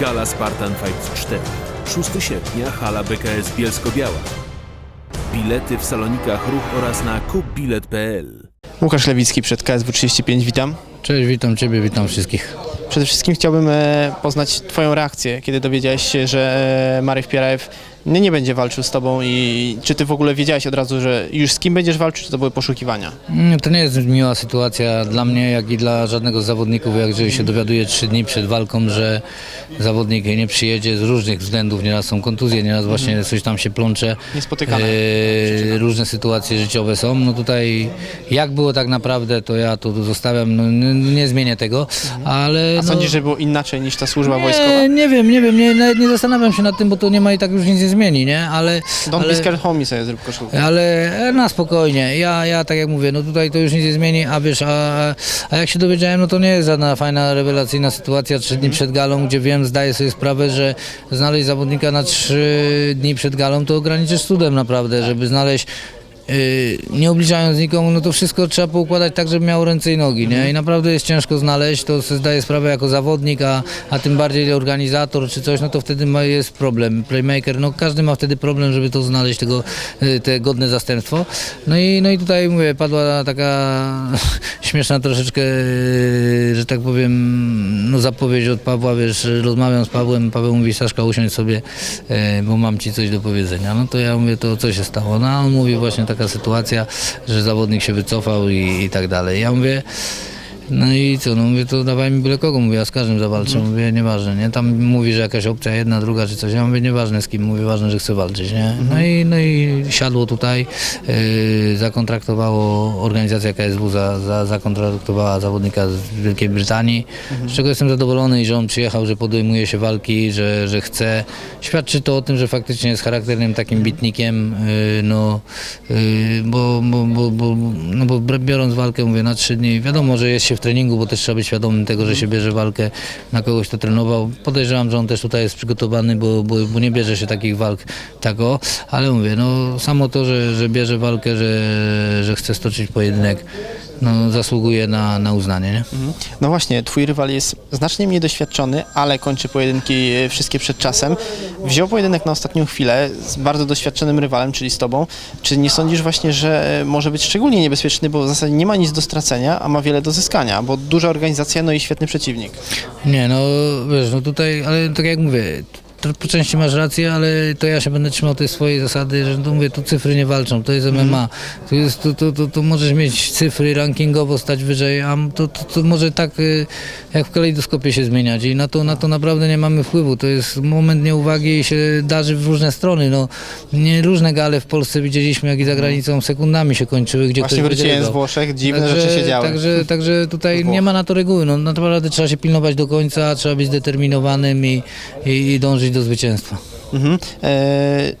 Gala Spartan Fights 4. 6 sierpnia hala BKS Bielsko-Biała. Bilety w salonikach ruch oraz na kupbilet.pl. Łukasz Lewicki przed KSW 35, witam. Cześć, witam Ciebie, witam wszystkich. Przede wszystkim chciałbym e, poznać Twoją reakcję, kiedy dowiedziałeś się, że e, Marek Pierajew nie, nie będzie walczył z Tobą i czy Ty w ogóle wiedziałeś od razu, że już z kim będziesz walczył, czy to były poszukiwania? Mm, To nie jest miła sytuacja dla mnie, jak i dla żadnego z zawodników, jak jeżeli się dowiaduje trzy dni przed walką, że zawodnik nie przyjedzie z różnych względów, nieraz są kontuzje, nieraz właśnie coś tam się plącze. Niespotykane. E, różne sytuacje życiowe są. No tutaj jak było tak naprawdę, to ja to zostawiam, no, nie, nie zmienię tego, ale... A no, sądzisz, że było inaczej niż ta służba nie, wojskowa? nie wiem, nie wiem, nie, nawet nie zastanawiam się nad tym, bo to nie ma i tak już nic nie zmieni, nie? Ale... Don't ale... be scared homie sobie zrób koszulkę. Ale e, na spokojnie, ja, ja tak jak mówię, no tutaj to już nic nie zmieni, a wiesz, a, a jak się dowiedziałem, no to nie jest żadna fajna, rewelacyjna sytuacja trzy dni przed galą, gdzie wiem, zdaję sobie sprawę, że znaleźć zawodnika na trzy dni przed galą to ograniczysz cudem naprawdę, żeby znaleźć nie obliczając nikomu, no to wszystko trzeba poukładać tak, żeby miało ręce i nogi, nie? I naprawdę jest ciężko znaleźć, to sobie zdaję sprawę jako zawodnik, a, a tym bardziej organizator czy coś, no to wtedy ma, jest problem. Playmaker, no każdy ma wtedy problem, żeby to znaleźć, tego, yy, te godne zastępstwo. No i, no i tutaj mówię, padła taka śmieszna troszeczkę, yy, że tak powiem, no zapowiedź od Pawła, wiesz, rozmawiam z Pawłem, Paweł mówi, Saszka usiądź sobie, bo mam ci coś do powiedzenia. No to ja mówię, to co się stało? No a on mówi właśnie taka sytuacja, że zawodnik się wycofał i, i tak dalej. Ja mówię, no i co, no mówię, to dawaj mi byle kogo, mówię, ja z każdym zawalczę, mówię, nieważne, nie? Tam mówi, że jakaś opcja jedna, druga czy coś, ja mówię, nieważne z kim, mówię, ważne, że chcę walczyć, nie? No i, no i siadło tutaj, yy, zakontraktowało, organizacja KSW za, za, zakontraktowała zawodnika z Wielkiej Brytanii, z czego jestem zadowolony i że on przyjechał, że podejmuje się walki, że, że chce. Świadczy to o tym, że faktycznie jest charakternym takim bitnikiem, yy, no, yy, bo, bo, bo, bo, no bo biorąc walkę, mówię, na trzy dni, wiadomo, że jest się w treningu, bo też trzeba być świadomym tego, że się bierze walkę na kogoś, kto trenował. Podejrzewam, że on też tutaj jest przygotowany, bo, bo, bo nie bierze się takich walk tak o, ale mówię, no samo to, że, że bierze walkę, że, że chce stoczyć pojedynek, no zasługuje na, na uznanie, nie? Mhm. No właśnie, Twój rywal jest znacznie mniej doświadczony, ale kończy pojedynki e, wszystkie przed czasem. Wziął pojedynek na ostatnią chwilę z bardzo doświadczonym rywalem, czyli z Tobą. Czy nie sądzisz właśnie, że e, może być szczególnie niebezpieczny, bo w zasadzie nie ma nic do stracenia, a ma wiele do zyskania, bo duża organizacja, no i świetny przeciwnik. Nie, no wiesz, no tutaj, ale tak jak mówię, po części masz rację, ale to ja się będę trzymał tej swojej zasady, że to mówię, tu cyfry nie walczą, to jest MMA. Tu, jest, tu, tu, tu, tu możesz mieć cyfry rankingowo stać wyżej, a to, to, to może tak y, jak w kalejdoskopie się zmieniać i na to, na to naprawdę nie mamy wpływu. To jest moment nieuwagi i się darzy w różne strony. No, nie różne gale w Polsce widzieliśmy, jak i za granicą sekundami się kończyły, gdzie Właśnie ktoś wróciłem z wygrywał. Włoszech, dziwne rzeczy się działy. Także, także tutaj nie ma na to reguły. No, naprawdę trzeba się pilnować do końca, trzeba być zdeterminowanym i, i, i dążyć do zwycięstwa. Mhm. E,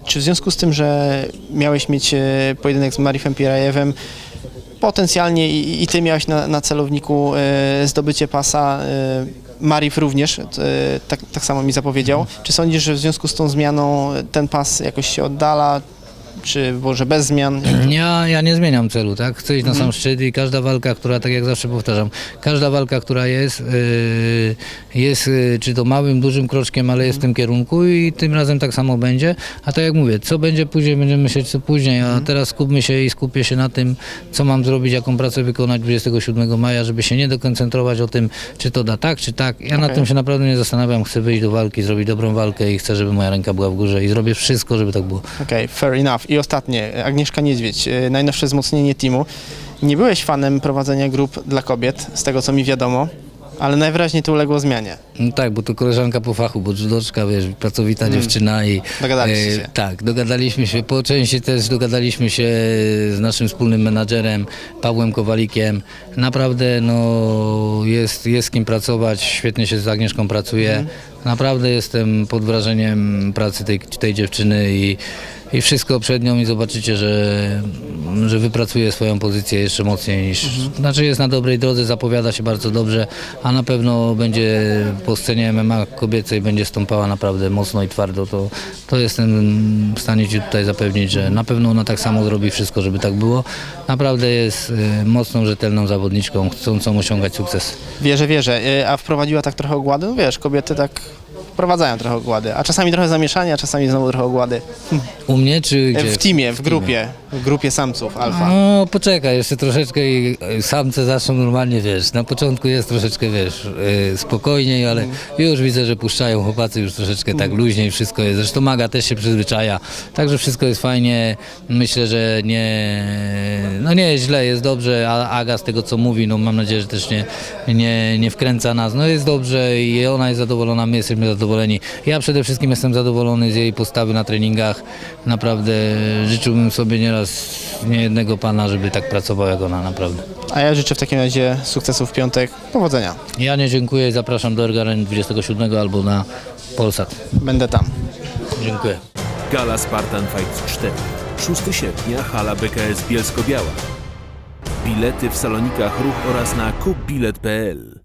czy w związku z tym, że miałeś mieć e, pojedynek z Marifem Pirajewem, potencjalnie i, i ty miałeś na, na celowniku e, zdobycie pasa, e, Marif również, e, tak, tak samo mi zapowiedział. Czy sądzisz, że w związku z tą zmianą ten pas jakoś się oddala, czy może bez zmian? Ja, ja nie zmieniam celu, tak? Chcę iść na sam szczyt i każda walka, która, tak jak zawsze powtarzam, każda walka, która jest, yy, jest yy, czy to małym, dużym kroczkiem, ale jest w tym kierunku i tym razem tak samo będzie. A tak jak mówię, co będzie później, będziemy myśleć co później, a teraz skupmy się i skupię się na tym, co mam zrobić, jaką pracę wykonać 27 maja, żeby się nie dokoncentrować o tym, czy to da tak, czy tak. Ja nad Okej. tym się naprawdę nie zastanawiam, chcę wyjść do walki, zrobić dobrą walkę i chcę, żeby moja ręka była w górze i zrobię wszystko, żeby tak było. Okej, fair enough. I ostatnie, Agnieszka Niedźwiedź, e, najnowsze wzmocnienie teamu. Nie byłeś fanem prowadzenia grup dla kobiet, z tego co mi wiadomo, ale najwyraźniej to uległo zmianie. No tak, bo to koleżanka po fachu, bo judoczka, wiesz, pracowita dziewczyna i... Mm. Dogadaliście się. Tak, dogadaliśmy się, po części też dogadaliśmy się z naszym wspólnym menadżerem Pawłem Kowalikiem. Naprawdę, no, jest, jest z kim pracować, świetnie się z Agnieszką pracuje. Mhm. Naprawdę jestem pod wrażeniem pracy tej, tej dziewczyny i, i wszystko przed nią i zobaczycie, że, że wypracuje swoją pozycję jeszcze mocniej niż... Mhm. Znaczy jest na dobrej drodze, zapowiada się bardzo dobrze, a na pewno będzie po scenie MMA kobiecej będzie stąpała naprawdę mocno i twardo. To, to jestem w stanie Ci tutaj zapewnić, że na pewno ona tak samo zrobi wszystko, żeby tak było. Naprawdę jest y, mocną, rzetelną zawodniczką, chcącą osiągać sukces. Wierzę, wierzę. E, A wprowadziła tak trochę ogłady? Wiesz, kobiety tak wprowadzają trochę ogłady, a czasami trochę zamieszania, a czasami znowu trochę ogłady. U mnie czy gdzie? W teamie, w grupie, w grupie samców alfa. No poczekaj, jeszcze troszeczkę i e, samce zaczną normalnie, wiesz, na początku jest troszeczkę, wiesz, e, spokojniej, ale już widzę, że puszczają chłopacy już troszeczkę tak luźniej, wszystko jest, zresztą Maga też się przyzwyczaja, także wszystko jest fajnie, myślę, że nie, no nie jest źle, jest dobrze, a Aga z tego co mówi, no mam nadzieję, że też nie, nie, nie wkręca nas, no jest dobrze i ona jest zadowolona, my jesteśmy zadowoleni, ja przede wszystkim jestem zadowolony z jej postawy na treningach, naprawdę życzyłbym sobie nieraz nie jednego pana, żeby tak pracował jak ona, naprawdę. A ja życzę w takim razie sukcesów w piątek. Powodzenia. Ja nie dziękuję i zapraszam do Ergaren 27 albo na Polsat. Będę tam. Dziękuję. Gala Spartan Fight 4. 6 sierpnia hala BKS Bielsko-Biała. Bilety w salonikach ruch oraz na kupbilet.pl